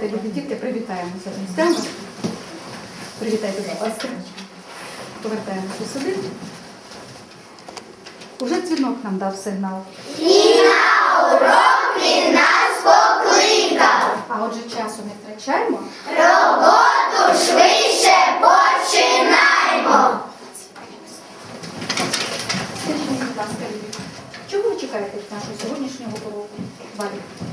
повертаємося до місцями. Привітайте, будь ласка. Повертаємося сюди. Уже дзвінок нам дав сигнал. А отже, часу не втрачаємо. Роботу Швидше починаймо! Скажіть будь ласка, Лілі, чого ви чекаєте від нашого сьогоднішнього уроку? Валі?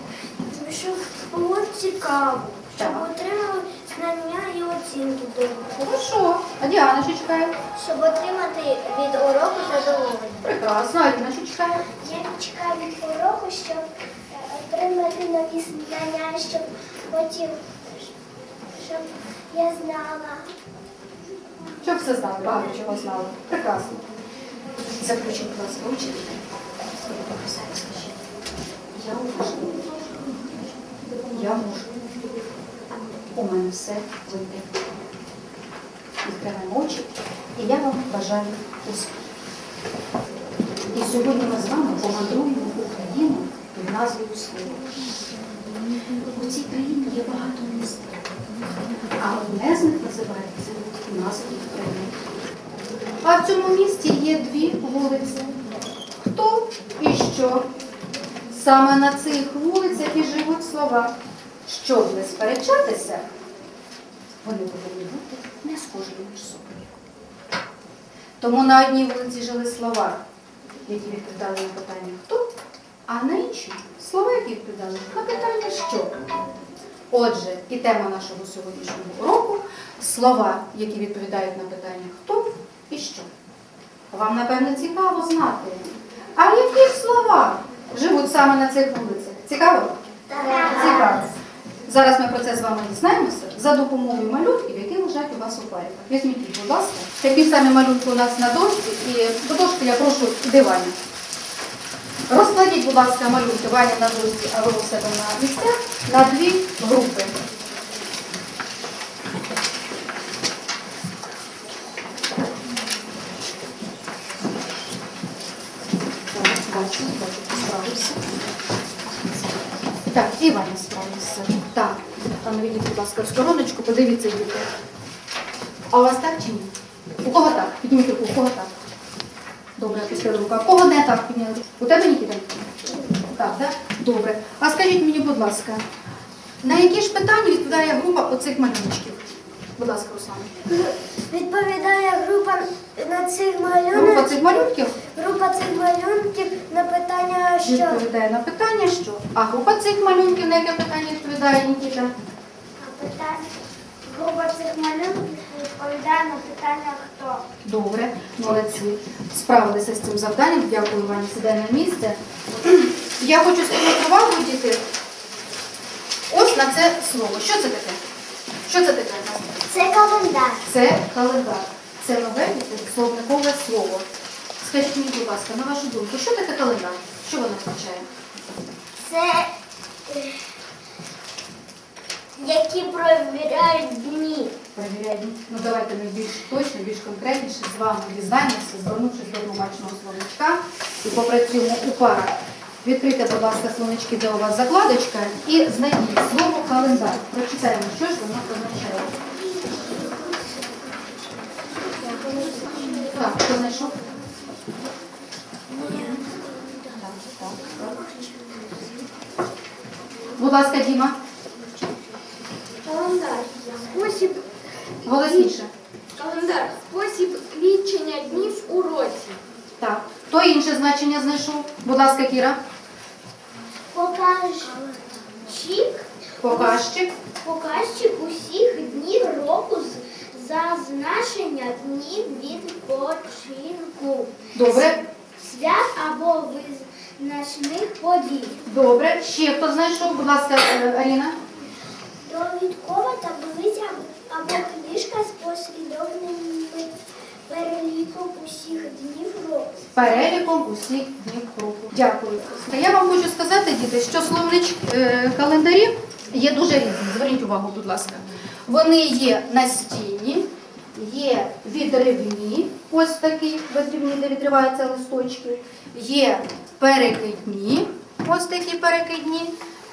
Цікаво, щоб Так. отримали знання і оцінки добре. Хорошо. А Діана що чекає? Щоб отримати від уроку задоволення. Прекрасно. А Аліна що чекає? Я чекаю від уроку, щоб е, отримати нові знання, щоб потім, щоб я знала. Щоб все знали, багато чого знали. Прекрасно. Заключіть, будь ласка. Я можу. Я можу. У мене все вийде. Відкриваємо очі, і я вам бажаю успіху. І сьогодні ми з вами помандруємо Україну під назвою Слово. У цій країні є багато міст. А одне з них називається назва України. А в цьому місті є дві вулиці. Хто і що? Саме на цих вулицях і живуть слова. Щоб не сперечатися, вони повинні бути не схожі між собою. Тому на одній вулиці жили слова, які відповідали на питання хто, а на іншій слова, які відповідали на питання що. Отже, і тема нашого сьогоднішнього уроку слова, які відповідають на питання хто і що. Вам, напевно, цікаво знати. А які слова живуть саме на цих вулицях? Цікаво? Цікаво. Зараз ми про це з вами дізнаємося за допомогою малюнків, які лежать у вас у парі. Візьміть їх, будь ласка. Такі самі малюнки у нас на дошці, і до дошки я прошу дивані. Розкладіть, будь ласка, малюнки Ваня на дошці, а ви у себе на місцях на дві групи. Так, бачу, бачу, справився. Так, і Ваня справився. Так, там відійдіть, будь ласка, в стороночку, подивіться, діти. А у вас так чи ні? У кого так? Підніміть руку, у кого так? Добре, опустили руку. А кого не так підняли? У тебе Нікіта? Так, так? Добре. А скажіть мені, будь ласка, на які ж питання відповідає група оцих малюночків? Будь ласка, Руслана. На цих Група цих малюнків Група цих малюнків на питання, що відповідає на питання, що? А група цих малюнків на яке питання відповідає Нікіта? А питання- група цих малюнків відповідає на питання хто. Добре, молодці. Справилися з цим завданням. Дякую вам, сідай на місце. Я хочу звернути увагу, діти. Ось на це слово. Що це таке? Що це таке? Це календар. Це календар. Це нове словникове слово. Скажіть мені, будь ласка, на вашу думку, що таке календар? Що воно означає? Це е, які провіряють дні. Перевіряємо. Ну давайте ми більш точно, більш конкретніше з вами дізнаємося, звернувшись до тлумачного словничка і попрацюємо у парах. Відкрийте, будь ласка, словнички, де у вас закладочка, і знайдіть слово календар. Прочитаємо, що ж воно означає. Так, хто знайшов? Так, так, так. Будь ласка, Діма, Календар. Спосіб голосніше. Календар спосіб лічення днів у році. Так. Хто інше значення знайшов? Будь ласка, Кіра. Покажчик. Показчик. Показчик усіх днів року з зазначення днів відпочинку. Добре. Свят або визначних подій. Добре. Ще хто знайшов? Будь ласка, е, Аліна. Довідкова таблиця або книжка з послідовним переліком усіх днів року. Переліком усіх днів року. Дякую. Я вам хочу сказати, діти, що словнич е, календарів є дуже різні. Зверніть увагу, будь ласка. Вони є настінні, є відривні, ось такі відривні, де відриваються листочки, є перекидні, ось такі перекидні,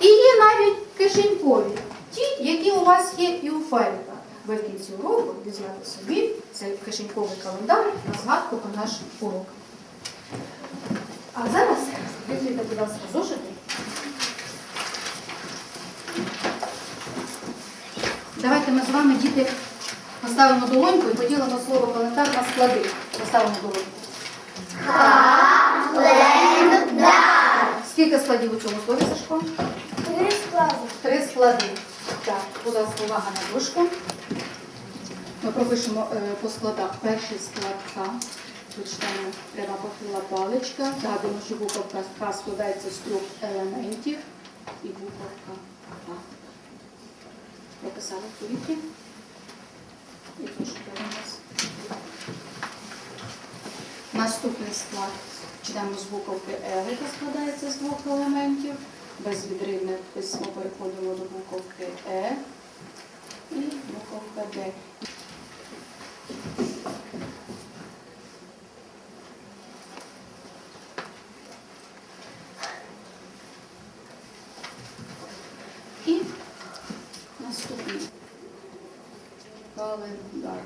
І є навіть кишенькові, ті, які у вас є і у файлика. Ви в кінці уроку візьмете собі цей кишеньковий календар на згадку про наш урок. А зараз відкрийте, будь ласка, зошити. Давайте ми з вами, діти, поставимо долоньку і поділимо слово календар на склади. Поставимо долоньку. Скільки складів у цьому слові, Сашко? Три склади. Три склади. Так, будь ласка, увага на дошку. Ми пропишемо е, по складах перший склад К. Тут читаємо пряма похила паличка. Згадуємо, що буковка К складається з трьох елементів. І буковка К. Прописали в повітрі. І трошки у нас. Наступний склад читаємо з буковки Л, яка складається з двох елементів. Безвідривне письмо переходимо до буковки Е і буковка Д. І наступний календар.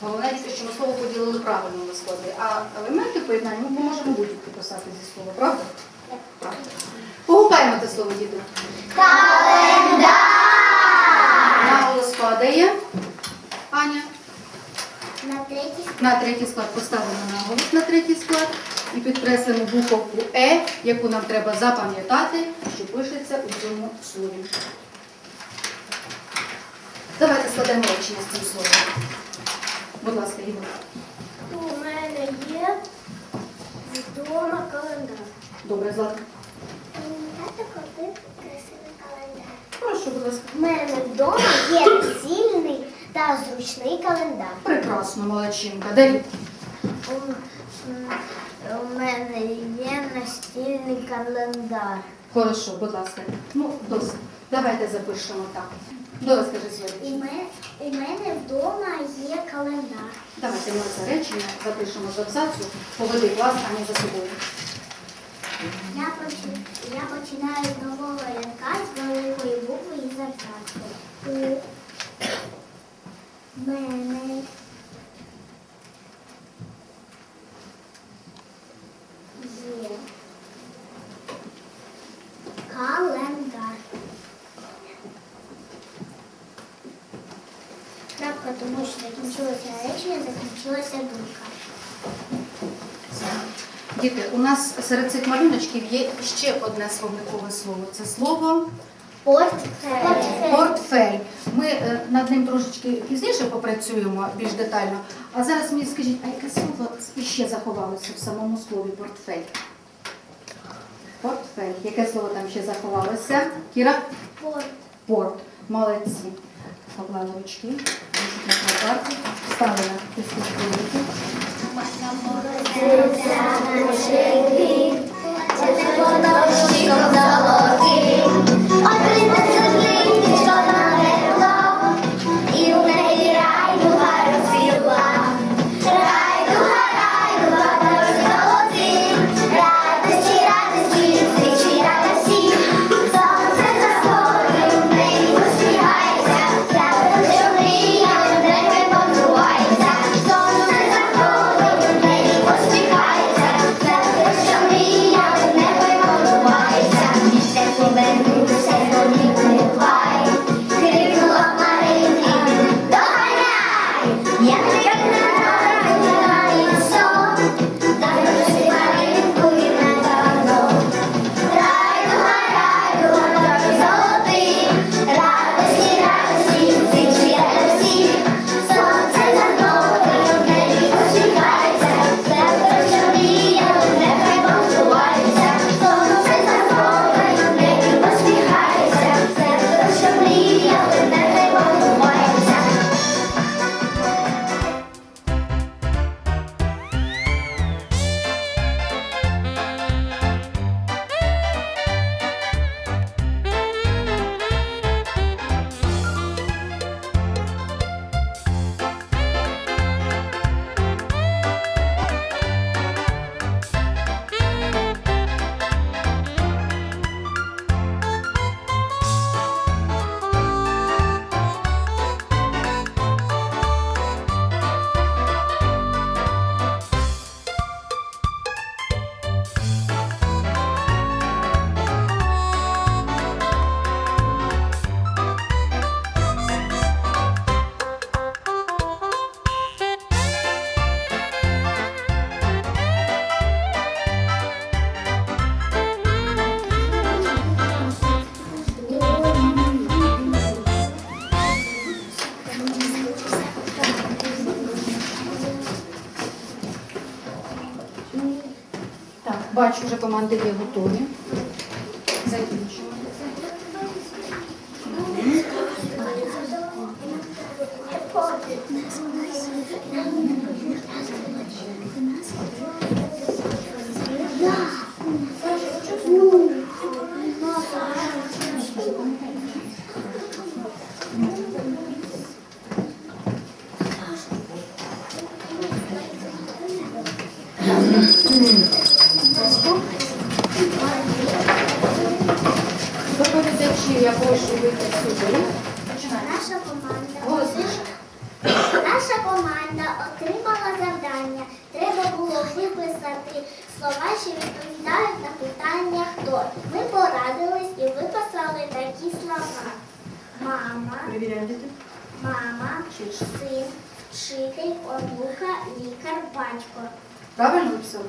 Головне тільки, що ми слово поділили правильно на склади, а елементи поєднання ми можемо будь-які писати зі слова, правда? Так. Погукаємо те слово, діти. Календар! Наголос падає. Аня. На третій На третій склад поставимо наголос на третій склад і підкреслимо буковку Е, яку нам треба запам'ятати, що пишеться у цьому слові. Давайте складемо речення з цим словом. Будь ласка, Ігор. у мене є вдома календар. Добре, Злата. Тато купив красивий календар. Прошу, будь ласка. У мене вдома є насильний та зручний календар. Прекрасно, молодчинка. Давід. У, у мене є настільний календар. Хорошо, будь ласка. Ну, досить. Давайте запишемо так. Дора, скажи У слідчі. мене, у мене вдома є календар. Давайте ми це речення запишемо з абзацу. Поведи клас, а не за собою. Я, почи, я починаю з нового рядка з великої букви і зарплати. У мене є календар. Крапка, тому що закінчилося речення, закінчилася думка. Діти, у нас серед цих малюночків є ще одне словникове слово. Це слово Портфель. портфель. Ми е, над ним трошечки пізніше попрацюємо більш детально. А зараз мені скажіть, а яке слово ще заховалося в самому слові портфель? Портфель. Яке слово там ще заховалося? Кіра? Порт. Порт. Молодці. Поклали ручки, на карту, ставили на фізкультурники. І Бачу, вже команди є готові. Закінчуємо. Доповідачі, я прошу вийти сюди. Наша команда. Наша команда отримала завдання. Треба було виписати слова, що відповідають на питання хто. Ми порадились і виписали такі слова. Мама, мама, син, вчитель, онука, лікар, батько. Правильно написали?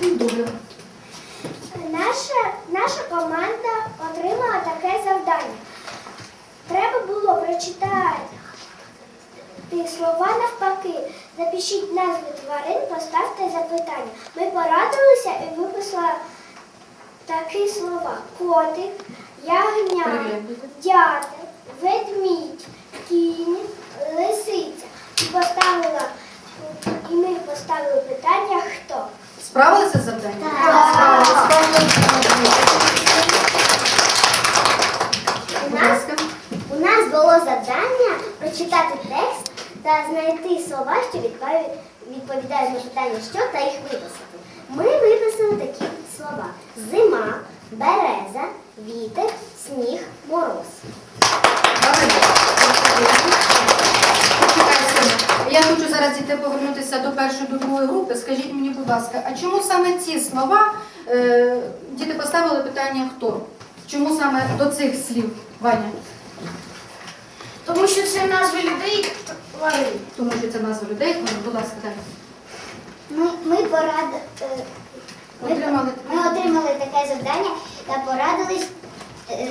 Добре. Наша, наша команда отримала таке завдання. Треба було прочитати ті слова навпаки. Запишіть назви тварин, поставте запитання. Ми порадилися і виписали такі слова: котик, ягня, дятел, ведмідь, кінь, лисиця. І поставила, і ми поставили питання хто. Справилися з завданням? Так. Справилися. У нас. У нас було завдання прочитати текст та знайти слова, що відповідають на питання що та їх виписати. Ми виписали такі слова: зима, береза, вітер, сніг, мороз. Я хочу зараз діти повернутися до першої, до другої групи. Скажіть мені, будь ласка, а чому саме ці слова е, діти поставили питання хто? Чому саме до цих слів, Ваня? Тому що це назви людей тварин. Тому що це назва людей. Ваня, Будь ласка, далі. Ми, ми, порад... е, ми, Отримали ми отримали таке завдання та порадились. е,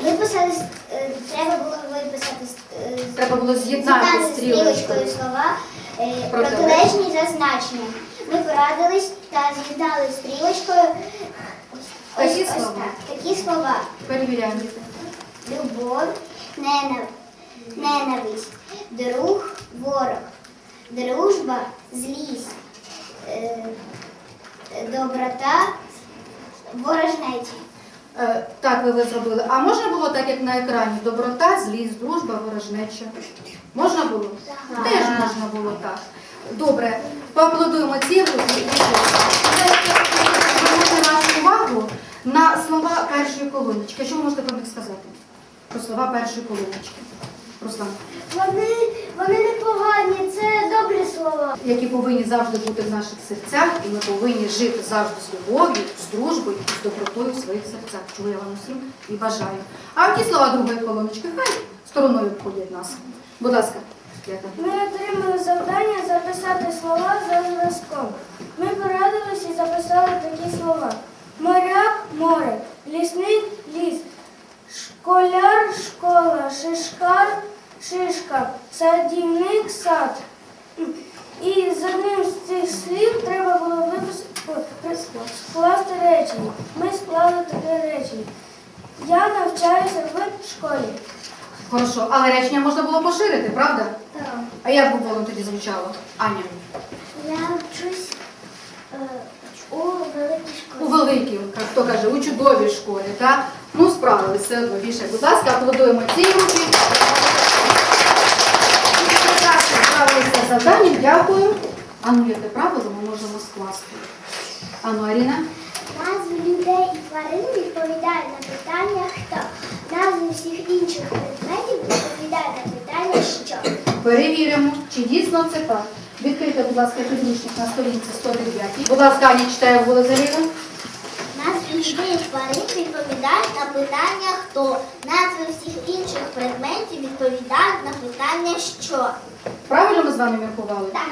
і Виписали, е, треба було виписати е, Треба було з'єднати З'єднати стрілочкою. стрілочкою слова е, Протилежні. протилежні за значенням. Ми порадились та з'єднали стрілочкою ось, Такі ось слова? так. Такі слова. Перевіряємо. Любов. Ненависть, друг, ворог, дружба, злість, е, доброта, ворожнечі. Е, так, ви, ви зробили. А можна було так, як на екрані? Доброта, злість, дружба, ворожнеча. Можна було? Так. Теж можна було так. Добре, поаплодуємо цій групі. Звернути вашу увагу на слова першої колоночки. Що ви можете про них сказати? Про слова першої колоночки. Руслан, Вони, вони непогані, це добрі слова. які повинні завжди бути в наших серцях, і ми повинні жити завжди з любов'ю, з дружбою, з добротою в своїх серцях. Чого я вам усім і бажаю. А ті слова другої колоночки хай стороною обходять нас. Будь ласка. Ми отримали завдання записати слова за зразком. Ми порадилися і записали такі слова: моряк море, лісник ліс, школяр школа, шишкар шишка, садівник сад. І з одним з цих слів треба було виписати скласти речення. Ми склали таке речення. Я навчаюся в школі. Хорошо, але речення можна було поширити, правда? Так. А як би воно тоді звучало? Аня? Я вчусь е, у великій школі. У великій, як хто каже, у чудовій школі, так? Ну, справилися все одно. Більше, будь ласка, аплодуємо цій групі. Справилися з завданням, дякую. Ану, яке правило ми можемо скласти? Ану, Аріна? Назви людей і тварин відповідають на питання хто. Назви всіх інших предметів відповідають на питання що. Перевіримо, чи дійсно це так. Відкрийте, будь ласка, підручник на сторінці 109. Будь ласка, Аня читає голос Аріна. Людей тварин відповідають на питання хто. Назви всіх інших предметів відповідають на питання що. Правильно ми з вами міркували? Так.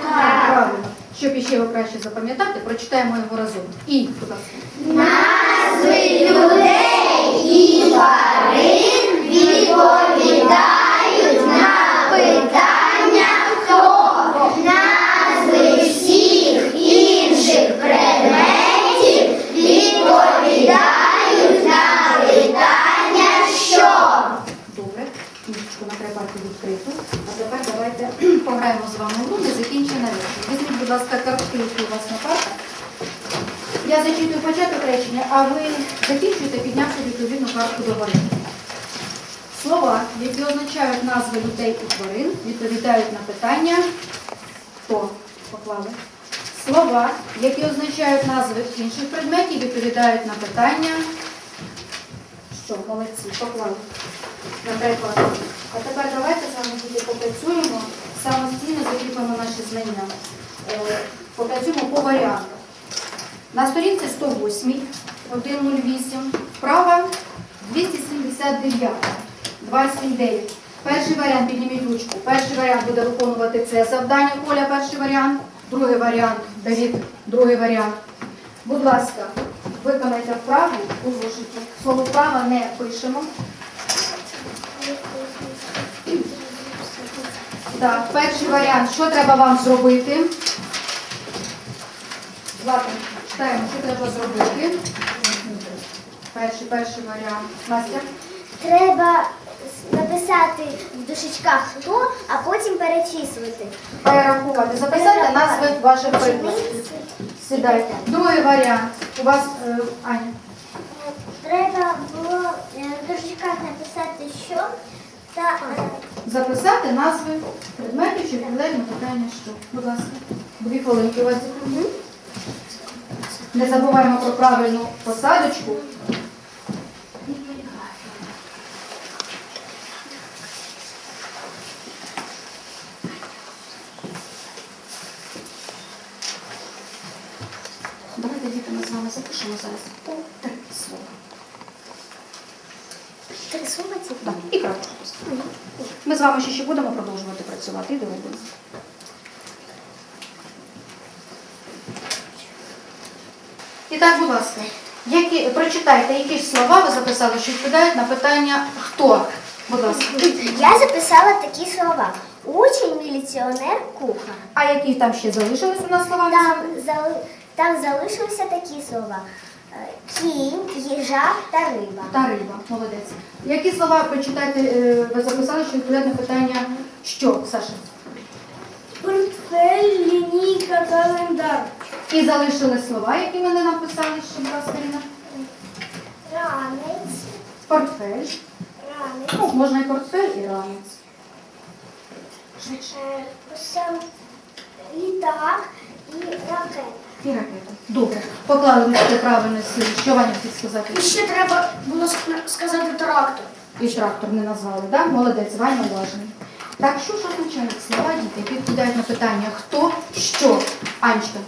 Правильно. Щоб іще його краще запам'ятати, прочитаємо його разом. І, будь ласка. Назви людей і тварин відповідають на питання хто. Відкриту. А тепер давайте пограємо з вами в гру незакінчена речення. Візьміть, будь ласка, картки, які у вас на партах. Я зачитую початок речення, а ви закінчуєте, піднявши відповідну картку до гори. Слова, які означають назви людей і тварин, відповідають на питання хто поклали. Слова, які означають назви інших предметів, відповідають на питання. Що, молодці, поклали. Наприклад. А тепер давайте з вами діти попрацюємо, самостійно закріпимо наші знання. Е, Попрацюємо по варіантах. На сторінці 108, 108, вправа 279, 279. Перший варіант підніміть ручку. Перший варіант буде виконувати це завдання Коля, перший варіант. Другий варіант Давід, другий варіант. Будь ласка, виконайте вправу у зошиті. Слово вправа не пишемо. Так, перший варіант. Що треба вам зробити? Злата, читаємо, що треба зробити. Перший, перший варіант. Настя. Треба написати в дужечках хто, а потім перечислити. Перерахувати. Записати назви ваших предметів. Сідайте. Другий варіант. У вас, е, Аня. Треба було е, в дужечках написати що Записати назви предметів, що відповідають на питання що. Будь ласка. Дві хвилинки у вас. Не забуваємо про правильну посадочку. Давайте діти ми з вами запишемо зараз по три слова. три слова ці. Так, і крапку поставимо. Ми з вами ще, ще будемо продовжувати працювати і доробимо. І так, будь ласка, які, прочитайте, які ж слова ви записали, що відповідають на питання хто? Будь ласка. Я записала такі слова. Учень, міліціонер, кухар. А які там ще залишились у нас слова? Там, зали... там залишилися такі слова. Кінь, їжак та риба. Та риба, молодець. Які слова прочитайте, е, ви записали, що відповідають на питання що, Саша? Портфель, лінійка, календар. І залишили слова, які ми не написали, ще, будь ласка. Ранець. Портфель. Ранець. Ну, можна і портфель, і ранець. Е, Сам літак і ракета. І ракета. Добре. Поклали ми сюди правильно сили. Що Ваня хотів сказати? І ще треба було ск- сказати трактор. І трактор не назвали, так? Молодець, Ваня уважний. Так, що ж означають слова діти, які відповідають на питання хто, що? Анечка,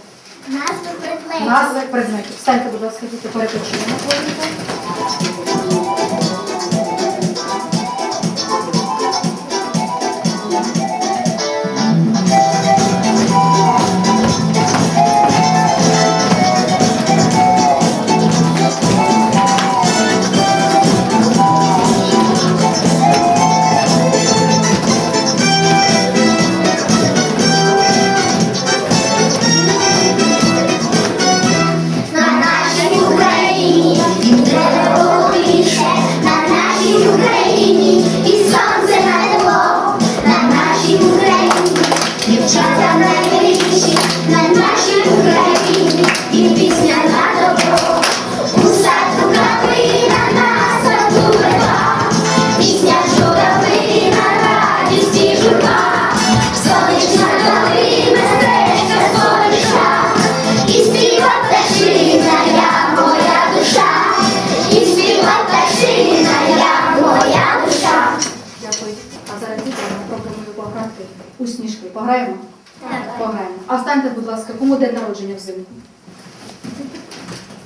Назви предметів. назви предметів. Встаньте, будь ласка, діти, перепочинемо хвилинку.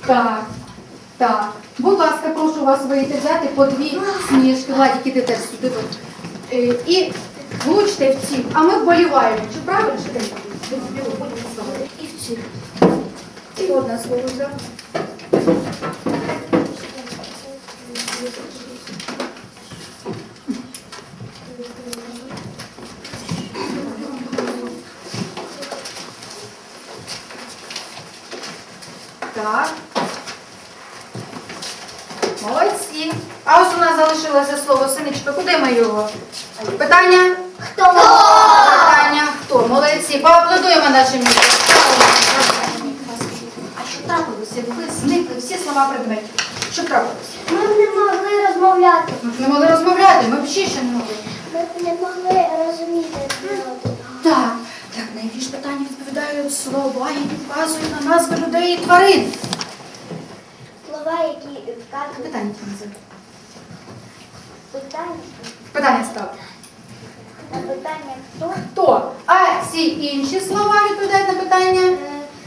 Так, так. Будь ласка, прошу вас вийти, взяти по дві сніжки. Владик, іди теж сюди. от. Е, І влучте в ці. А ми вболіваємо. Чи правильно? Чи? І в ці. І слово взяв. Так. Молодці. А ось у нас залишилося слово синичка. Куди ми його? Питання? Хто? Питання хто? Молодці. Поаплодуємо нашим дітям. А що трапилося? Ви зникли всі слова предметів. Що трапилося? Ми не могли розмовляти. Ми ж не могли розмовляти, ми взагалі ще не могли. Ми не могли розуміти. Так, так, на які ж питання відповідають слова, які вказують на назви людей і тварин. Питання питання. Питання став. На питання хто? Хто? А ці інші слова відповідають на питання? Е,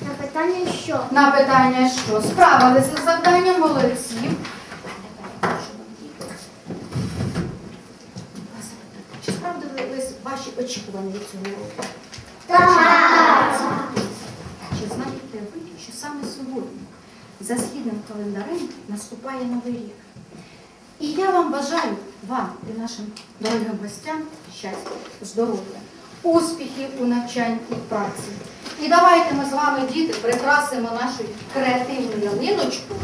На питання що? На питання що? Справилися з завданням, молодці. Чи справдились ваші очікування від цього року? Чи знаєте ви, що саме сьогодні за східним календарем наступає новий рік? І я вам бажаю, вам і нашим дорогим гостям щастя, здоров'я, успіхів у навчанні і праці. І давайте ми з вами, діти, прикрасимо нашу креативну ялиночку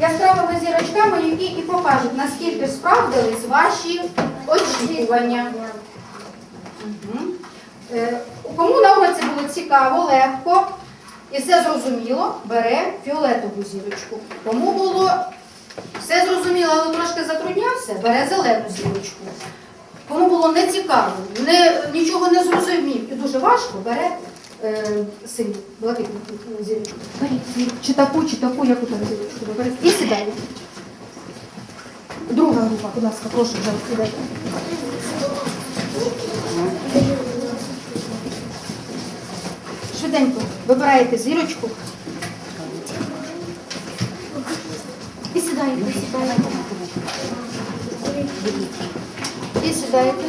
яскравими зірочками, які і покажуть, наскільки справдились ваші очікування. Е, Кому на уроці було цікаво, легко і все зрозуміло, бере фіолетову зірочку. Кому було все зрозуміло, але трошки затруднявся, бере зелену зірочку. Кому було не цікаво, не, нічого не зрозумів і дуже важко, бере е, синю, блакитну зірочку. Беріть чи таку, чи таку, яку там зірочку ви берете. І сідайте. Друга група, будь ласка, прошу вже сідайте. Швиденько вибираєте зірочку. І сідаєте, сідаєте. І сідаєте.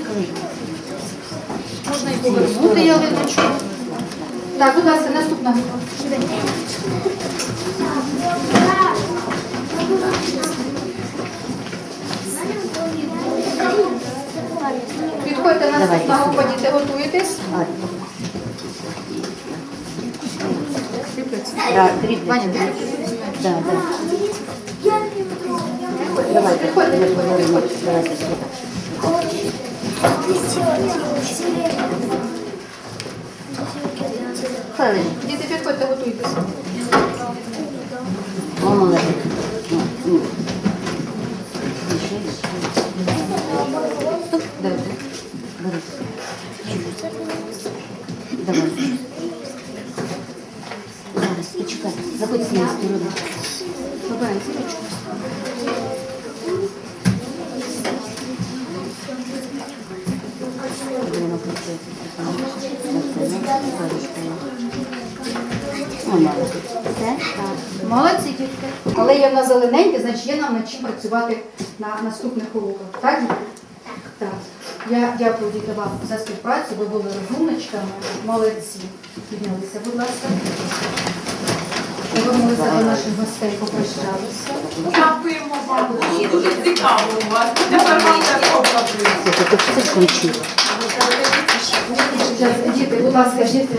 Можна і повернути ялиночку. Так, будь ласка, наступна група. Швиденько. Підходьте наступна група, діти, готуєтесь. Да, ти Да, да. Приходьте. Давайте. Хвилину. Діти, підходьте, готуйтесь. О, молодець. Вибирай зірочку. Молодці, дітки. Але є в нас зелененьке, значить є нам над чим працювати на наступних уроках. Так? Так. Я дякую діти вам за співпрацю. Ви були розумничками. Молодці. Піднялися, будь ласка. Повернулися до наших гостей, попрощалися. Дякуємо вам. Дуже цікаво у вас. Тепер вам так оплатили. Слухай, ти все включила. Діти, будь ласка, діти.